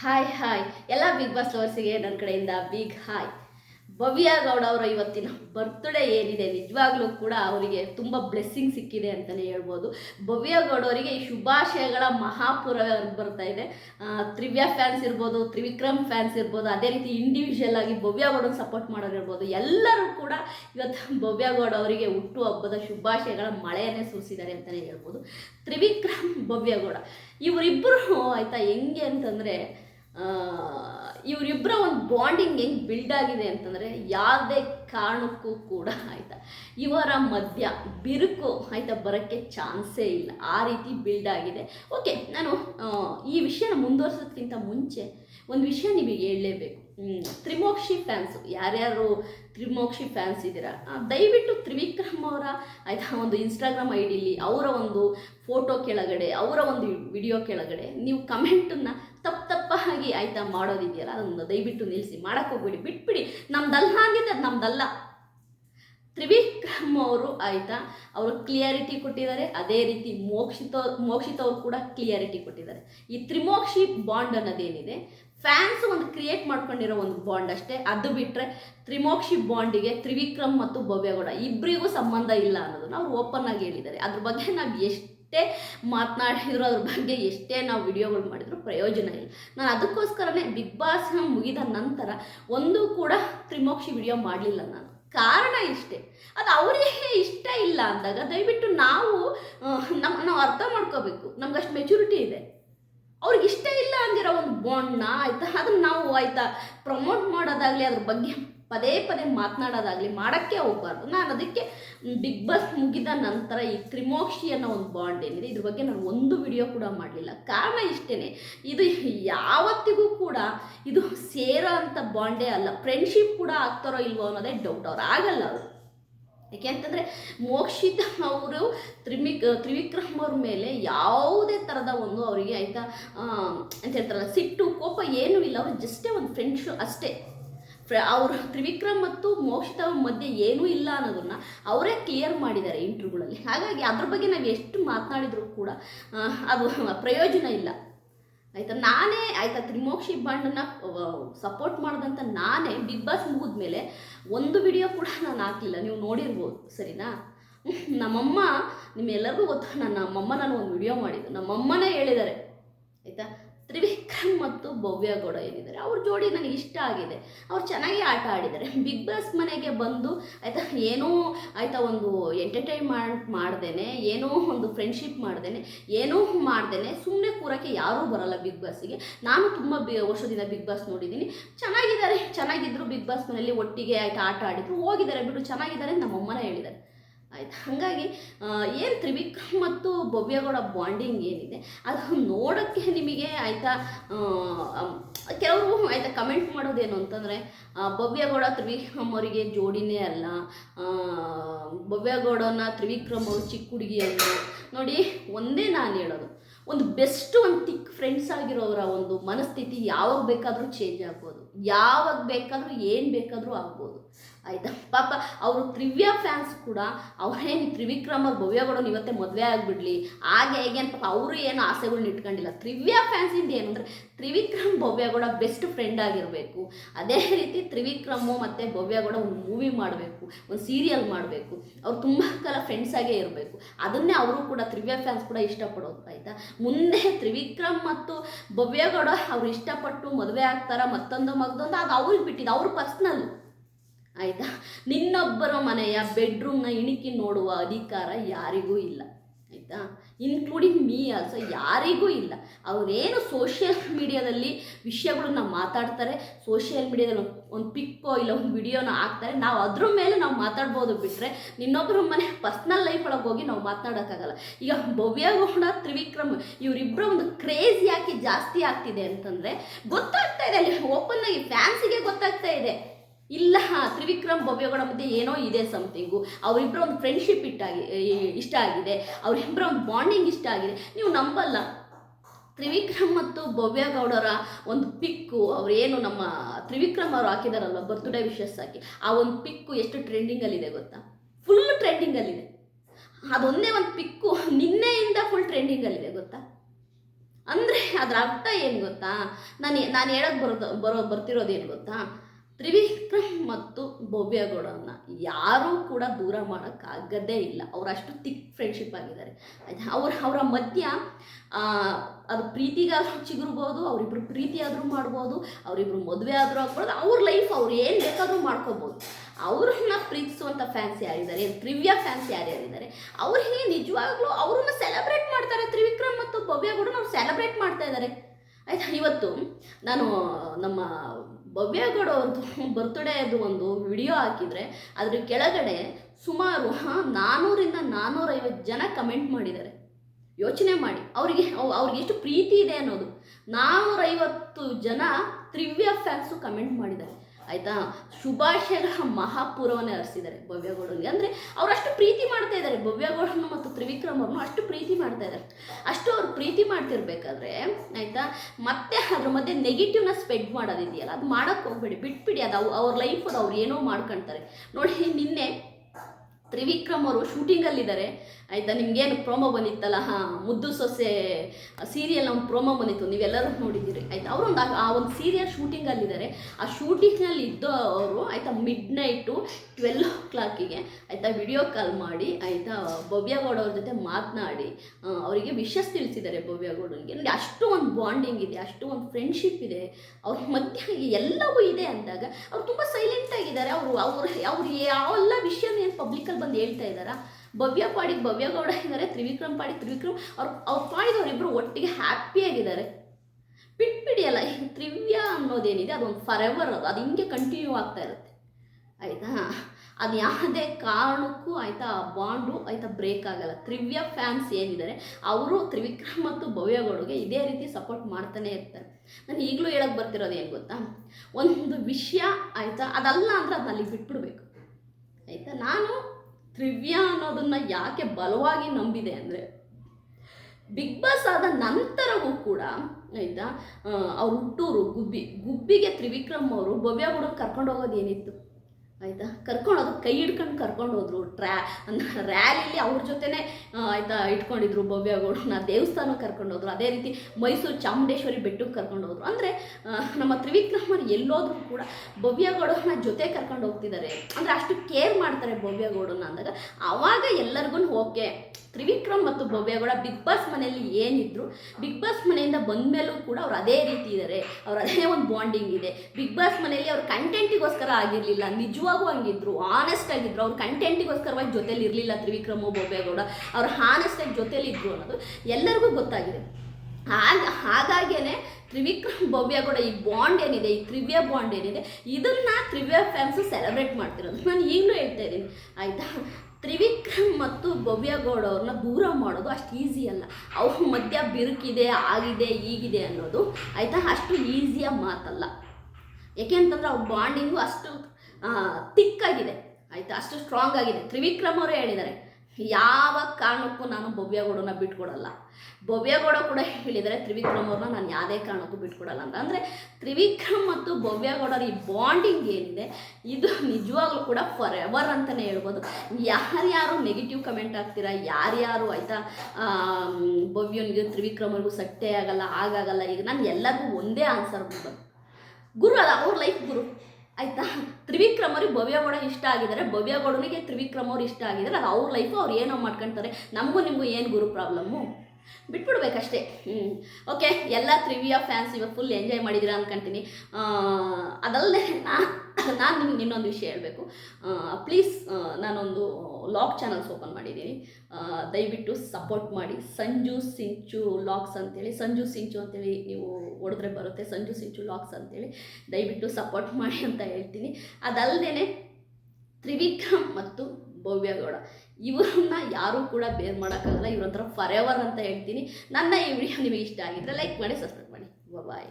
Hi hi ಎಲ್ಲ big boss ಲವರ್ಸಿಗೆ ನನ್ನ ಕಡೆಯಿಂದ ಬಿಗ್ ಹಾಯ್ ಭವ್ಯ ಗೌಡ ಅವರ ಇವತ್ತಿನ ಬರ್ತ್ಡೇ ಏನಿದೆ ನಿಜವಾಗ್ಲೂ ಕೂಡ ಅವರಿಗೆ ತುಂಬ ಬ್ಲೆಸ್ಸಿಂಗ್ ಸಿಕ್ಕಿದೆ ಅಂತಲೇ ಹೇಳ್ಬೋದು. ಭವ್ಯ ಗೌಡ ಅವರಿಗೆ ಶುಭಾಶಯಗಳ ಮಹಾಪುರ ಬರ್ತಾ ಇದೆ. ತ್ರಿವ್ಯ ಫ್ಯಾನ್ಸ್ ಇರ್ಬೋದು, ತ್ರಿವಿಕ್ರಮ್ ಫ್ಯಾನ್ಸ್ ಇರ್ಬೋದು, ಅದೇ ರೀತಿ ಇಂಡಿವಿಜುವಲ್ ಆಗಿ ಭವ್ಯ ಗೌಡನ ಸಪೋರ್ಟ್ ಮಾಡೋರು ಇರ್ಬೋದು. ಎಲ್ಲರೂ ಕೂಡ ಇವತ್ತು ಭವ್ಯ ಗೌಡ ಅವರಿಗೆ ಹುಟ್ಟು ಹಬ್ಬದ ಶುಭಾಶಯಗಳ ಮಳೆಯನ್ನೇ ಸುರಿಸಿದ್ದಾರೆ ಅಂತಲೇ ಹೇಳ್ಬೋದು. ತ್ರಿವಿಕ್ರಮ್ ಭವ್ಯ ಗೌಡ. ಇವರಿಬ್ಬರು ಆಯಿತಾ, ಹೆಂಗೆ ಅಂತಂದರೆ ಇವರಿಬ್ಬರ ಒಂದು ಬಾಂಡಿಂಗ್ ಹೆಂಗೆ ಬಿಲ್ಡ್ ಆಗಿದೆ ಅಂತಂದರೆ ಯಾವುದೇ ಕಾರಣಕ್ಕೂ ಕೂಡ ಆಯಿತಾ. ಇವರ ಮಧ್ಯ ಬಿರುಕು ಆಯಿತಾ ಬರೋಕ್ಕೆ ಚಾನ್ಸೇ ಇಲ್ಲ. ಆ ರೀತಿ ಬಿಲ್ಡ್ ಆಗಿದೆ. ಓಕೆ ನಾನು ಈ ವಿಷಯನ ಮುಂದುವರ್ಸೋದಕ್ಕಿಂತ ಮುಂಚೆ ಒಂದು ವಿಷಯ ನಿಮಗೆ ಹೇಳಲೇಬೇಕು. ತ್ರಿಮೋಕ್ಷಿ ಫ್ಯಾನ್ಸು ಯಾರ್ಯಾರು ತ್ರಿಮೋಕ್ಷಿ ಫ್ಯಾನ್ಸ್ ಇದ್ದೀರಾ? ದಯವಿಟ್ಟು ತ್ರಿವಿಕ್ರಮ್ ಅವರ, ಆಯಿತಾ, ಒಂದು ಇನ್ಸ್ಟಾಗ್ರಾಮ್ ಐ ಡಿಲಿ ಅವರ ಒಂದು ಫೋಟೋ ಕೆಳಗಡೆ, ಅವರ ಒಂದು ವಿಡಿಯೋ ಕೆಳಗಡೆ ನೀವು ಕಮೆಂಟನ್ನು ತಪ್ಪು ತಪ್ಪು ತಪ್ಪಾಗಿ ಆಯಿತಾ ಮಾಡೋದಿದೆಯಲ್ಲ? ಅದನ್ನು ದಯವಿಟ್ಟು ನಿಲ್ಲಿಸಿ. ಹೋಗ್ಬಿಡಿ. ಬಿಟ್ಬಿಡಿ. ನಮ್ದಲ್ಲ ಅಂದಿದ್ದು ಅದು ನಮ್ದಲ್ಲ ತ್ರಿವಿಕ್ರಮ್ ಅವರು ಆಯಿತಾ, ಅವರು ಕ್ಲಿಯಾರಿಟಿ ಕೊಟ್ಟಿದ್ದಾರೆ. ಅದೇ ರೀತಿ ಮೋಕ್ಷಿತ ಮೋಕ್ಷಿತ ಅವರು ಕೂಡ ಕ್ಲಿಯಾರಿಟಿ ಕೊಟ್ಟಿದ್ದಾರೆ. ಈ ತ್ರಿಮೋಕ್ಷಿ ಬಾಂಡ್ ಅನ್ನೋದೇನಿದೆ? ಫ್ಯಾನ್ಸ್ ಒಂದು ಕ್ರಿಯೇಟ್ ಮಾಡ್ಕೊಂಡಿರೋ ಒಂದು ಬಾಂಡ್ ಅಷ್ಟೇ. ಅದು ಬಿಟ್ಟರೆ ತ್ರಿಮೋಕ್ಷಿ ಬಾಂಡಿಗೆ ತ್ರಿವಿಕ್ರಮ್ ಮತ್ತು ಭವ್ಯಗೌಡ ಇಬ್ಬರಿಗೂ ಸಂಬಂಧ ಇಲ್ಲ ಅನ್ನೋದನ್ನ ಅವ್ರು ಓಪನ್ ಆಗಿ ಹೇಳಿದ್ದಾರೆ. ಅದ್ರ ಬಗ್ಗೆ ನಾವು ಎಷ್ಟೇ ಮಾತನಾಡಿದ್ರು ಅದ್ರ ಬಗ್ಗೆ ಎಷ್ಟೇ ನಾವು ವಿಡಿಯೋಗಳು ಮಾಡಿದ್ರು ಪ್ರಯೋಜನ ಇಲ್ಲ. ನಾನು ಅದಕ್ಕೋಸ್ಕರನೇ ಬಿಗ್ ಬಾಸ್ ಮುಗಿದ ನಂತರ ಒಂದು ಕೂಡ ತ್ರಿಮೋಕ್ಷಿ ವಿಡಿಯೋ ಮಾಡಲಿಲ್ಲ ನಾನು. ಕಾರಣ ಇಷ್ಟೇ. ಅದು ಅವರಿಗೆ ಇಷ್ಟ ಇಲ್ಲ ಅಂದಾಗ ದಯವಿಟ್ಟು ನಾವು ನಮ್ಮ ನಾವು ಅರ್ಥ ಮಾಡ್ಕೋಬೇಕು. ನಮ್ಗೆ ಅಷ್ಟು ಮೆಚುರಿಟಿ ಇದೆ. ಅವ್ರಿಗೆ ಇಷ್ಟ ಇಲ್ಲ ಅಂದಿರೋ ಒಂದು ಬಾಂಡ್ನ ಆಯ್ತಾ? ಅದನ್ನ ನಾವು ಆಯ್ತಾ ಪ್ರಮೋಟ್ ಮಾಡೋದಾಗಲಿ, ಅದ್ರ ಬಗ್ಗೆ ಪದೇ ಪದೇ ಮಾತನಾಡೋದಾಗಲಿ ಮಾಡೋಕ್ಕೆ ಹೋಗ್ಬಾರ್ದು. ನಾನು ಅದಕ್ಕೆ ಬಿಗ್ ಬಾಸ್ ಮುಗಿದ ನಂತರ ಈ ತ್ರಿಮೋಕ್ಷಿ ಅನ್ನೋ ಒಂದು ಬಾಂಡ್ ಏನಿದೆ, ಇದ್ರ ಬಗ್ಗೆ ನಾನು ಒಂದು ವಿಡಿಯೋ ಕೂಡ ಮಾಡಲಿಲ್ಲ. ಕಾರಣ ಇಷ್ಟೇ ಇದು ಯಾವತ್ತಿಗೂ ಕೂಡ ಇದು ಸೇರೋ ಅಂಥ ಬಾಂಡೇ ಅಲ್ಲ. ಫ್ರೆಂಡ್ಶಿಪ್ ಕೂಡ ಆಗ್ತಾರೋ ಇಲ್ವೋ ಅನ್ನೋದೇ ಡೌಟ್ ಅವ್ರು ಆಗಲ್ಲ ಅವರು. ಯಾಕೆ ಅಂತಂದರೆ ಮೋಕ್ಷಿತ ಅವರು ತ್ರಿಮಿಕ್, ತ್ರಿವಿಕ್ರಮ್ ಅವ್ರ ಮೇಲೆ ಯಾವುದೇ ಥರದ ಒಂದು ಅವರಿಗೆ ಆಯಿತಾ ಅಂತ ಹೇಳ್ತಾರಲ್ಲ, ಸಿಟ್ಟು, ಕೋಪ ಏನೂ ಇಲ್ಲ. ಅವರು ಜಸ್ಟೇ ಒಂದು ಫ್ರೆಂಡ್ಶು ಅಷ್ಟೇ. ಫ್ರ, ಅವರು ತ್ರಿವಿಕ್ರಮ್ ಮತ್ತು ಮೋಕ್ಷಿತ ಮಧ್ಯೆ ಏನೂ ಇಲ್ಲ ಅನ್ನೋದನ್ನ ಅವರೇ ಕ್ಲಿಯರ್ ಮಾಡಿದ್ದಾರೆ ಇಂಟರ್ವ್ಯೂಗಳಲ್ಲಿ ಹಾಗಾಗಿ ಅದ್ರ ಬಗ್ಗೆ ನಾವು ಎಷ್ಟು ಮಾತನಾಡಿದರೂ ಕೂಡ ಅದು ಪ್ರಯೋಜನ ಇಲ್ಲ. ಆಯಿತಾ? ನಾನೇ, ಆಯಿತಾ, ತ್ರಿಮೋಕ್ಷಿ ಬಾಂಡನ್ನ ಸಪೋರ್ಟ್ ಮಾಡಿದಂಥ ನಾನೇ ಬಿಗ್ ಬಾಸ್ ಮುಗಿದ್ಮೇಲೆ ಒಂದು ವಿಡಿಯೋ ಕೂಡ ನಾನು ಹಾಕಲಿಲ್ಲ. ನೀವು ನೋಡಿರ್ಬೋದು, ಸರಿನಾ? ನಮ್ಮಮ್ಮ, ನಿಮ್ಮೆಲ್ಲರಿಗೂ ಗೊತ್ತು, ನನ್ನ ನಮ್ಮಮ್ಮ ನಾನು ಒಂದು ವಿಡಿಯೋ ಮಾಡಿದ್ದು. ನಮ್ಮಮ್ಮನೇ ಹೇಳಿದ್ದಾರೆ, ಆಯಿತಾ? ತ್ರಿವಿಕ್ರಮ್ ಮತ್ತು ಭವ್ಯ ಗೌಡ ಏನಿದ್ದಾರೆ ಅವ್ರ ಜೋಡಿ ನನಗೆ ಇಷ್ಟ ಆಗಿದೆ. ಅವ್ರು ಚೆನ್ನಾಗಿ ಆಟ ಆಡಿದ್ದಾರೆ. ಬಿಗ್ ಬಾಸ್ ಮನೆಗೆ ಬಂದು ಆಯಿತಾ, ಏನೋ ಆಯಿತಾ ಒಂದು ಎಂಟರ್ಟೈನ್ಮೆಂಟ್ ಮಾಡ್ದೇನೆ, ಏನೋ ಒಂದು ಫ್ರೆಂಡ್ಶಿಪ್ ಮಾಡ್ದೇನೆ, ಏನೋ ಮಾಡ್ದೇನೆ ಸುಮ್ಮನೆ ಕೂರಕ್ಕೆ ಯಾರೂ ಬರಲ್ಲ ಬಿಗ್ ಬಾಸ್ಗೆ ನಾನು ತುಂಬ ಬಿ, ವರ್ಷದಿಂದ ಬಿಗ್ ಬಾಸ್ ನೋಡಿದ್ದೀನಿ. ಚೆನ್ನಾಗಿದ್ದಾರೆ ಚೆನ್ನಾಗಿದ್ದರು ಬಿಗ್ ಬಾಸ್ ಮನೆಯಲ್ಲಿ ಒಟ್ಟಿಗೆ ಆಯ್ತು ಆಟ ಆಡಿದ್ರು. ಹೋಗಿದ್ದಾರೆ ಬಿಡು, ಚೆನ್ನಾಗಿದ್ದಾರೆ ನಮ್ಮ ನಮ್ಮಮ್ಮನೇ ಹೇಳಿದ್ದಾರೆ. ಆಯ್ತು? ಹಾಗಾಗಿ ಏನು ತ್ರಿವಿಕ್ರಮ್ ಮತ್ತು ಭವ್ಯಗೌಡ ಬಾಂಡಿಂಗ್ ಏನಿದೆ, ಅದು ನೋಡೋಕ್ಕೆ ನಿಮಗೆ ಆಯಿತಾ ಕೆಲವರು ಆಯಿತಾ ಕಮೆಂಟ್ ಮಾಡೋದೇನು ಅಂತಂದರೆ ಭವ್ಯಗೌಡ ತ್ರಿವಿಕ್ರಮ್ ಅವರಿಗೆ ಜೋಡಿನೇ ಅಲ್ಲ ಭವ್ಯಗೌಡನ ತ್ರಿವಿಕ್ರಮ್ ಅವರು ಚಿಕ್ಕ ಹುಡುಗಿಯನ್ನು ನೋಡಿ, ಒಂದೇ ನಾನು ಹೇಳೋದು, ಒಂದು ಬೆಸ್ಟ್ ಒಂದು ತಿಕ್ ಫ್ರೆಂಡ್ಸ್ ಆಗಿರೋರ ಒಂದು ಮನಸ್ಥಿತಿ ಯಾವಾಗ ಬೇಕಾದರೂ ಚೇಂಜ್ ಆಗ್ಬೋದು. ಯಾವಾಗ ಬೇಕಾದರೂ ಏನು ಬೇಕಾದರೂ ಆಗ್ಬೋದು. ಆಯಿತಾ? ಪಾಪ ಅವರು ತ್ರಿವ್ಯ ಫ್ಯಾನ್ಸ್ ಕೂಡ, ಅವರೇನು ತ್ರಿವಿಕ್ರಮ ಭವ್ಯಗೌಡನ ಇವತ್ತೇ ಮದುವೆ ಆಗಿಬಿಡಲಿ, ಹಾಗೆ ಹೇಗೆ ಅಂತ ಅವರು ಏನು ಆಸೆಗಳನ್ನ ಇಟ್ಕೊಂಡಿಲ್ಲ. ತ್ರಿವ್ಯ ಫ್ಯಾನ್ಸಿಂದ ಏನು ಅಂದರೆ ತ್ರಿವಿಕ್ರಮ್ ಭವ್ಯಗೌಡ ಬೆಸ್ಟ್ ಫ್ರೆಂಡ್ ಆಗಿರಬೇಕು. ಅದೇ ರೀತಿ ತ್ರಿವಿಕ್ರಮು ಮತ್ತು ಭವ್ಯಗೌಡ ಒಂದು ಮೂವಿ ಮಾಡಬೇಕು, ಒಂದು ಸೀರಿಯಲ್ ಮಾಡಬೇಕು. ಅವ್ರು ತುಂಬ ಕಾಲ ಫ್ರೆಂಡ್ಸಾಗೇ ಇರಬೇಕು. ಅದನ್ನೇ ಅವರು ಕೂಡ, ತ್ರಿವ್ಯ ಫ್ಯಾನ್ಸ್ ಕೂಡ ಇಷ್ಟಪಡೋದು, ಆಯಿತಾ? ಮುಂದೆ ತ್ರಿವಿಕ್ರಮ್ ಮತ್ತು ಭವ್ಯಗೌಡ ಅವ್ರು ಇಷ್ಟಪಟ್ಟು ಮದುವೆ ಆಗ್ತಾರ ಮತ್ತೊಂದು ಮಗದೊಂದು ಅದು ಅವ್ರಿಗೆ ಬಿಟ್ಟಿದ್ದು, ಅವ್ರ ಪರ್ಸ್ನಲ್ ಆಯಿತಾ? ನಿನ್ನೊಬ್ಬರ ಮನೆಯ ಬೆಡ್ರೂಮ್ನ ಇಣಿಕಿ ನೋಡುವ ಅಧಿಕಾರ ಯಾರಿಗೂ ಇಲ್ಲ. ಇನ್ಕ್ಲೂಡಿಂಗ್ ಮೀ ಆಲ್ಸೋ ಯಾರಿಗೂ ಇಲ್ಲ. ಅವರೇನು ಸೋಷಿಯಲ್ ಮೀಡಿಯಾದಲ್ಲಿ ವಿಷಯಗಳನ್ನ ಮಾತಾಡ್ತಾರೆ ಸೋಷಿಯಲ್ ಮೀಡಿಯಾದಲ್ಲಿ ಒಂದು ಪಿಕ್ಕೋ ಇಲ್ಲ ಒಂದು ವಿಡಿಯೋನ ಹಾಕ್ತಾರೆ, ನಾವು ಅದ್ರ ಮೇಲೆ ನಾವು ಮಾತಾಡ್ಬೋದು ಬಿಟ್ಟರೆ ನಿನ್ನೊಬ್ಬರ ಮನೆ ಪರ್ಸ್ನಲ್ ಲೈಫ್ ಒಳಗೆ ಹೋಗಿ ನಾವು ಮಾತಾಡೋಕ್ಕಾಗಲ್ಲ. ಈಗ ಭವ್ಯಗೌಡ, ತ್ರಿವಿಕ್ರಮ್ ಇವರಿಬ್ಬರ ಒಂದು ಕ್ರೇಜ್ ಯಾಕೆ ಜಾಸ್ತಿ ಆಗ್ತಿದೆ ಅಂತಂದರೆ ಗೊತ್ತಾಗ್ತಾ ಇದೆ ಅಲ್ಲಿ ಓಪನ್ ಆಗಿ ಫ್ಯಾನ್ಸಿಗೆ ಗೊತ್ತಾಗ್ತಾ ಇದೆ. ಇಲ್ಲ, ತ್ರಿವಿಕ್ರಮ್ ಭವ್ಯಗಳ ಮಧ್ಯೆ ಏನೋ ಇದೆ ಸಮಥಿಂಗು ಅವರಿಬ್ಬರ ಒಂದು ಫ್ರೆಂಡ್ಶಿಪ್ ಇಟ್ಟಾಗಿ ಇಷ್ಟ ಆಗಿದೆ. ಅವರಿಬ್ಬರ ಒಂದು ಬಾಂಡಿಂಗ್ ಇಷ್ಟ ಆಗಿದೆ. ನೀವು ನಂಬಲ್ಲ. ತ್ರಿವಿಕ್ರಮ್ ಮತ್ತು ಭವ್ಯಗೌಡರ ಒಂದು ಪಿಕ್ಕು ಏನು ನಮ್ಮ ತ್ರಿವಿಕ್ರಮ್ ಅವರು ಹಾಕಿದಾರಲ್ವ ಬರ್ತ್ಡೇ ವಿಶಸ್ ಹಾಕಿ, ಆ ಒಂದು ಪಿಕ್ಕು ಎಷ್ಟು ಟ್ರೆಂಡಿಂಗಲ್ಲಿದೆ ಗೊತ್ತಾ? ಫುಲ್ ಟ್ರೆಂಡಿಂಗಲ್ಲಿದೆ ಅದೊಂದೇ ಒಂದು ಪಿಕ್ಕು ನಿನ್ನೆಯಿಂದ ಫುಲ್ ಟ್ರೆಂಡಿಂಗಲ್ಲಿದೆ ಗೊತ್ತಾ? ಅಂದರೆ ಅದರ ಅರ್ಥ ಏನು ಗೊತ್ತಾ? ನಾನು ನಾನು ಹೇಳಕ್ಕೆ ಬರೋದು, ಬರೋ ಬರ್ತಿರೋದು ಏನು ಗೊತ್ತಾ? ತ್ರಿವಿಕ್ರಮ್ ಮತ್ತು ಭವ್ಯಗೌಡನ್ನ ಯಾರೂ ಕೂಡ ದೂರ ಮಾಡೋಕ್ಕಾಗದೇ ಇಲ್ಲ. ಅವರಷ್ಟು ತಿಕ್ ಫ್ರೆಂಡ್ಶಿಪ್ ಆಗಿದ್ದಾರೆ. ಆಯ್ತಾ? ಅವ್ರ, ಅವರ ಮಧ್ಯ ಅದು ಪ್ರೀತಿಗಾದ್ರೂ ಚಿಗುರ್ಬೋದು, ಅವರಿಬ್ರು ಪ್ರೀತಿ ಆದರೂ ಮಾಡ್ಬೋದು, ಅವರಿಬ್ರು ಮದುವೆ ಆದರೂ ಆಗ್ಬೋದು, ಅವ್ರ ಲೈಫ್ ಅವ್ರು ಏನು ಬೇಕಾದರೂ ಮಾಡ್ಕೋಬೋದು. ಅವ್ರನ್ನ ಪ್ರೀತಿಸುವಂಥ ಫ್ಯಾನ್ಸ್ ಯಾರಿದ್ದಾರೆ? ತ್ರಿವ್ಯ ಫ್ಯಾನ್ಸ್ ಯಾರ್ಯಾರಿದ್ದಾರೆ ಅವ್ರಿಗೆ ನಿಜವಾಗ್ಲೂ ಅವ್ರನ್ನ ಸೆಲೆಬ್ರೇಟ್ ಮಾಡ್ತಾರೆ ತ್ರಿವಿಕ್ರಮ್ ಮತ್ತು ಭವ್ಯಗೌಡನ ಅವ್ರು ಸೆಲೆಬ್ರೇಟ್ ಮಾಡ್ತಾ ಇದ್ದಾರೆ. ಆಯ್ತಾ? ಇವತ್ತು ನಾನು ನಮ್ಮ ಭವ್ಯಗೌಡ ಅವ್ರದ್ದು ಬರ್ತ್ಡೇದು ಒಂದು ವಿಡಿಯೋ ಹಾಕಿದರೆ ಅದ್ರ ಕೆಳಗಡೆ ಸುಮಾರು ನಾನ್ನೂರಿಂದ ನಾನ್ನೂರೈವತ್ತು ಜನ ಕಮೆಂಟ್ ಮಾಡಿದ್ದಾರೆ. ಯೋಚನೆ ಮಾಡಿ. ಅವರಿಗೆ ಅವ್ರಿಗೆ ಎಷ್ಟು ಪ್ರೀತಿ ಇದೆ ಅನ್ನೋದು. ನಾನ್ನೂರೈವತ್ತು ಜನ ತ್ರಿವ್ಯ ಫ್ಯಾನ್ಸು ಕಮೆಂಟ್ ಮಾಡಿದ್ದಾರೆ. ಆಯಿತಾ? ಶುಭಾಶಯಗಳ ಮಹಾಪುರವನ್ನು ಹರಿಸಿದ್ದಾರೆ ಭವ್ಯಗೌಡನಿಗೆ. ಅಂದರೆ ಅವ್ರು ಅಷ್ಟು ಪ್ರೀತಿ ಮಾಡ್ತಾ ಇದ್ದಾರೆ. ಭವ್ಯಗೌಡನು ಮತ್ತು ತ್ರಿವಿಕ್ರಮ್ ಅಷ್ಟು ಪ್ರೀತಿ ಮಾಡ್ತಾ ಇದ್ದಾರೆ. ಅಷ್ಟು ಅವ್ರು ಪ್ರೀತಿ ಮಾಡ್ತಿರ್ಬೇಕಾದ್ರೆ, ಆಯಿತಾ? ಮತ್ತೆ ಅದ್ರ ಮಧ್ಯೆ ನೆಗೆಟಿವ್ನ ಸ್ಪೆಡ್ ಮಾಡೋದಿದೆಯಲ್ಲ? ಅದು ಮಾಡೋಕ್ಕೆ ಹೋಗ್ಬೇಡಿ. ಬಿಟ್ಬಿಡಿ. ಅದು ಅವ್ ಅವ್ರ ಲೈಫಲ್ಲಿ ಅವ್ರು ಏನೋ ಮಾಡ್ಕೊಳ್ತಾರೆ ನೋಡಿ, ನಿನ್ನೆ ತ್ರಿವಿಕ್ರಮ್ ಅವರು ಶೂಟಿಂಗಲ್ಲಿದ್ದಾರೆ ಆಯಿತಾ? ನಿಮಗೇನು ಪ್ರೋಮೋ ಬಂದಿತ್ತಲ್ಲ? ಹಾಂ, ಮುದ್ದು ಸೊಸೆ ಸೀರಿಯಲ್ ಒಂದು ಪ್ರೋಮೋ ಬಂದಿತ್ತು. ನೀವೆಲ್ಲರೂ ನೋಡಿದ್ದೀರಿ. ಆಯಿತಾ? ಅವರು ಒಂದು ಆ ಒಂದು ಸೀರಿಯಲ್ ಶೂಟಿಂಗಲ್ಲಿದ್ದಾರೆ ಆ ಶೂಟಿಂಗ್ನಲ್ಲಿ ಇದ್ದವರು ಆಯಿತಾ ಮಿಡ್ ನೈಟು ಟ್ವೆಲ್ ಓ ಕ್ಲಾಕಿಗೆ ಆಯಿತಾ ವಿಡಿಯೋ ಕಾಲ್ ಮಾಡಿ, ಆಯಿತಾ ಭವ್ಯಗೌಡ ಅವ್ರ ಜೊತೆ ಮಾತನಾಡಿ ಅವರಿಗೆ ವಿಶಸ್ ತಿಳಿಸಿದ್ದಾರೆ ಭವ್ಯಗೌಡನಿಗೆ ನೋಡಿ, ಅಷ್ಟು ಒಂದು ಬಾಂಡಿಂಗ್ ಇದೆ, ಅಷ್ಟು ಒಂದು ಫ್ರೆಂಡ್ಶಿಪ್ ಇದೆ. ಅವ್ರ ಮಧ್ಯೆ ಎಲ್ಲವೂ ಇದೆ ಅಂದಾಗ ಅವ್ರು ತುಂಬ ಸೈಲೆಂಟ್ ಆಗಿದ್ದಾರೆ. ಅವರು, ಅವ್ರು ಅವ್ರು ಯಾವೆಲ್ಲ ವಿಷಯನ ಏನು ಪಬ್ಲಿಕಲ್ಲಿ ಬಂದು ಹೇಳ್ತಾ ಇದ್ದಾರಾ? ಭವ್ಯ ಪಾಡಿಗೆ ಭವ್ಯಗೌಡ ಇದ್ದಾರೆ, ತ್ರಿವಿಕ್ರಮ್ ಪಾಡಿಗೆ ತ್ರಿವಿಕ್ರಮ್ ಅವ್ರು, ಅವ್ರ ಪಾಡಿಗೆ ಅವರಿಬ್ಬರು ಒಟ್ಟಿಗೆ ಹ್ಯಾಪಿಯಾಗಿದ್ದಾರೆ ಬಿಟ್ಬಿಡಿಯಲ್ಲ ತ್ರಿವ್ಯ ಅನ್ನೋದೇನಿದೆ, ಅದೊಂದು ಫಾರ್ ಎವರ್ ಅದು ಅದು ಹಿಂಗೆ ಕಂಟಿನ್ಯೂ ಆಗ್ತಾ ಇರುತ್ತೆ. ಆಯಿತಾ? ಅದು ಯಾವುದೇ ಕಾರಣಕ್ಕೂ ಆಯಿತಾ, ಬಾಂಡು ಆಯಿತಾ ಬ್ರೇಕ್ ಆಗಲ್ಲ. ತ್ರಿವ್ಯ ಫ್ಯಾನ್ಸ್ ಏನಿದ್ದಾರೆ, ಅವರು ತ್ರಿವಿಕ್ರಮ್ ಮತ್ತು ಭವ್ಯಗೌಡಗೆ ಇದೇ ರೀತಿ ಸಪೋರ್ಟ್ ಮಾಡ್ತಾನೆ ಇರ್ತಾರೆ. ನಾನು ಈಗಲೂ ಹೇಳಕ್ಕೆ ಬರ್ತಿರೋದು ಏನು ಗೊತ್ತಾ? ಒಂದು ವಿಷಯ ಆಯಿತಾ, ಅದಲ್ಲ ಅಂದರೆ ಅದನ್ನ ಅಲ್ಲಿಗೆ ಬಿಟ್ಬಿಡ್ಬೇಕು. ಆಯಿತಾ? ನಾನು ತ್ರಿವ್ಯ ಅನ್ನೋದನ್ನು ಯಾಕೆ ಬಲವಾಗಿ ನಂಬಿದೆ ಅಂದರೆ ಬಿಗ್ ಬಾಸ್ ಆದ ನಂತರವೂ ಕೂಡ ಆಯಿತಾ ಅವ್ರ ಹುಟ್ಟೂರು ಗುಬ್ಬಿ, ಗುಬ್ಬಿಗೆ ತ್ರಿವಿಕ್ರಮ್ ಅವರು ಭವ್ಯ ಹುಡುಗ ಕರ್ಕೊಂಡು ಹೋಗೋದು ಏನಿತ್ತು? ಆಯಿತಾ? ಕರ್ಕೊಂಡು ಹೋದ್ರು ಕೈ ಹಿಡ್ಕೊಂಡು ಕರ್ಕೊಂಡು ಹೋದ್ರು ಟ್ರ್ಯಾ ರ್ಯಾಲಿಲಿ ಅವ್ರ ಜೊತೆನೇ ಆಯಿತಾ, ಇಟ್ಕೊಂಡಿದ್ರು ಭವ್ಯಗೌಡನ ದೇವಸ್ಥಾನಕ್ಕೆ ಕರ್ಕೊಂಡು ಹೋದ್ರು ಅದೇ ರೀತಿ ಮೈಸೂರು ಚಾಮುಂಡೇಶ್ವರಿ ಬೆಟ್ಟಕ್ಕೆ ಕರ್ಕೊಂಡು ಹೋದ್ರು ಅಂದರೆ ನಮ್ಮ ತ್ರಿವಿಕ್ರಮರು ಎಲ್ಲೋದ್ರೂ ಕೂಡ ಭವ್ಯಗೌಡನ ಜೊತೆ ಕರ್ಕೊಂಡು ಹೋಗ್ತಿದ್ದಾರೆ ಅಂದರೆ ಅಷ್ಟು ಕೇರ್ ಮಾಡ್ತಾರೆ ಭವ್ಯಗೌಡನ ಅಂದಾಗ ಆವಾಗ ಎಲ್ಲರಿಗೂ ಓಕೆ ತ್ರಿವಿಕ್ರಮ್ ಮತ್ತು ಭವ್ಯಗೌಡ ಬಿಗ್ ಬಾಸ್ ಮನೆಯಲ್ಲಿ ಏನಿದ್ರು, ಬಿಗ್ ಬಾಸ್ ಮನೆಯಿಂದ ಬಂದ ಮೇಲೂ ಕೂಡ ಅವ್ರು ಅದೇ ರೀತಿ ಇದ್ದಾರೆ ಅವ್ರ ಅದೇ ಒಂದು ಬಾಂಡಿಂಗ್ ಇದೆ. ಬಿಗ್ ಬಾಸ್ ಮನೆಯಲ್ಲಿ ಅವ್ರ ಕಂಟೆಂಟಿಗೋಸ್ಕರ ಆಗಿರಲಿಲ್ಲ. ನಿಜವಾಗೂ ಹಂಗಿದ್ರು ಆನೆಸ್ಟ್ ಆಗಿದ್ರು. ಅವ್ರ ಕಂಟೆಂಟಿಗೋಸ್ಕರವಾಗಿ ಜೊತೆಲಿ ಇರಲಿಲ್ಲ ತ್ರಿವಿಕ್ರಮ ಬೋಬೇಗೌಡ ಅವ್ರು ಹಾನೆಸ್ಟಾಗಿ ಜೊತೆಲಿ ಇದ್ರು ಅನ್ನೋದು ಎಲ್ಲರಿಗೂ ಗೊತ್ತಾಗಿದೆ. ಆಗ ಹಾಗಾಗೇನೆ ತ್ರಿವಿಕ್ರಮ್ ಭವ್ಯಗೌಡ ಈ ಬಾಂಡ್ ಏನಿದೆ, ಈ ತ್ರಿವ್ಯ ಬಾಂಡ್ ಏನಿದೆ, ಇದನ್ನ ತ್ರಿವ್ಯ ಫ್ಯಾನ್ಸು ಸೆಲೆಬ್ರೇಟ್ ಮಾಡ್ತಿರೋದು. ನಾನು ಈಗಲೂ ಹೇಳ್ತಾ ಇದ್ದೀನಿ, ಆಯಿತಾ? ತ್ರಿವಿಕ್ರಮ್ ಮತ್ತು ಭವ್ಯಗೌಡ ಅವ್ರನ್ನ ದೂರ ಮಾಡೋದು ಅಷ್ಟು ಈಸಿ ಅಲ್ಲ. ಅವ್ರ ಮಧ್ಯ ಬಿರುಕಿದೆ, ಆಗಿದೆ ಈಗಿದೆ ಅನ್ನೋದು, ಆಯಿತಾ? ಅಷ್ಟು ಈಸಿಯ ಮಾತಲ್ಲ. ಯಾಕೆ ಅಂತಂದ್ರೆ ಅವ್ರ ಬಾಂಡಿಂಗು ಅಷ್ಟು ತಿಕ್ಕಾಗಿದೆ. ಆಯಿತಾ? ಅಷ್ಟು ಸ್ಟ್ರಾಂಗ್ ಆಗಿದೆ. ತ್ರಿವಿಕ್ರಮ್ ಅವರೇ ಹೇಳಿದ್ದಾರೆ, ಯಾವ ಕಾರಣಕ್ಕೂ ನಾನು ಭವ್ಯಗೌಡನ ಬಿಟ್ಕೊಡಲ್ಲ. ಭವ್ಯಗೌಡ ಕೂಡ ಹೇಳಿದ್ದಾರೆ, ತ್ರಿವಿಕ್ರಮ್ ಅವ್ರನ್ನ ನಾನು ಯಾವುದೇ ಕಾರಣಕ್ಕೂ ಬಿಟ್ಕೊಡಲ್ಲ ಅಂತ. ಅಂದರೆ ತ್ರಿವಿಕ್ರಮ್ ಮತ್ತು ಭವ್ಯಗೌಡರ ಈ ಬಾಂಡಿಂಗ್ ಏನಿದೆ, ಇದು ನಿಜವಾಗ್ಲೂ ಕೂಡ ಫಾರ್ ಎವರ್ ಅಂತಲೇ ಹೇಳ್ಬೋದು. ಯಾರ್ಯಾರು ನೆಗೆಟಿವ್ ಕಮೆಂಟ್ ಆಗ್ತೀರಾ ಯಾರ್ಯಾರು ಆಯಿತಾ ಭವ್ಯನಿಗೆ ತ್ರಿವಿಕ್ರಮರಿಗೂ ಸಟ್ಟೆ ಆಗಲ್ಲ ಆಗಾಗಲ್ಲ ಈಗ ನಾನು ಎಲ್ಲರಿಗೂ ಒಂದೇ ಆನ್ಸರ್ ಬಂದು ಗುರು ಅಲ್ಲ, ಅವ್ರ ಲೈಫ್ ಗುರು. ಆಯ್ತಾ? ತ್ರಿವಿಕ್ರಮ್ ಅವ್ರಿಗೆ ಭವ್ಯಗೌಡ ಇಷ್ಟ ಆಗಿದ್ದಾರೆ. ಭವ್ಯಗೌಡನಿಗೆ ತ್ರಿವಿಕ್ರಮ ಅವ್ರು ಇಷ್ಟ ಆಗಿದ್ದಾರೆ. ಅದು ಅವ್ರ ಲೈಫು ಅವ್ರು ಏನೋ ಮಾಡ್ಕೊಳ್ತಾರೆ ನಮಗೂ ನಿಮಗೂ ಏನು ಗುರು ಪ್ರಾಬ್ಲಮ್ಮು ಬಿಟ್ಬಿಡ್ಬೇಕಷ್ಟೇ. ಹ್ಞೂ ಓಕೆ ಎಲ್ಲ ತ್ರಿವಿಯ ಫ್ಯಾನ್ಸ್ ಇವಾಗ ಫುಲ್ ಎಂಜಾಯ್ ಮಾಡಿದ್ದೀರಾ ಅನ್ಕೊಂತೀನಿ. ಆ, ಅದಲ್ಲದೆ ನಾನು ನಾನು ನಿಮ್ಗೆ ಇನ್ನೊಂದು ವಿಷಯ ಹೇಳಬೇಕು. ಪ್ಲೀಸ್ ನಾನೊಂದು ಲಾಗ್ ಚಾನಲ್ಸ್ ಓಪನ್ ಮಾಡಿದ್ದೀನಿ. ದಯವಿಟ್ಟು ಸಪೋರ್ಟ್ ಮಾಡಿ. ಸಂಜು ಸಿಂಚು ಲಾಗ್ಸ್ ಅಂತೇಳಿ ಸಂಜು ಸಿಂಚು ಅಂತೇಳಿ ನೀವು ಹೊಡೆದ್ರೆ ಬರುತ್ತೆ. ಸಂಜು ಸಿಂಚು ಲಾಗ್ಸ್ ಅಂತೇಳಿ ದಯವಿಟ್ಟು ಸಪೋರ್ಟ್ ಮಾಡಿ ಅಂತ ಹೇಳ್ತೀನಿ. ಅದಲ್ಲದೆ ತ್ರಿವಿಕ್ರಮ್ ಮತ್ತು ಭವ್ಯಗೌಡ ಇವ್ರನ್ನ ಯಾರೂ ಕೂಡ ಬೇರ್ ಮಾಡೋಕ್ಕಾಗಲ್ಲ. ಇವ್ರ ಹತ್ರ ಎವರ್ ಅಂತ ಹೇಳ್ತೀನಿ. ನನ್ನ ಈ ವಿಡಿಯೋ ನಿಮಗೆ ಇಷ್ಟ ಆಗಿದ್ರೆ ಲೈಕ್ ಮಾಡಿ ಸಬ್ಸ್ಕ್ರೈಬ್ ಮಾಡಿ. ಬಾಯ್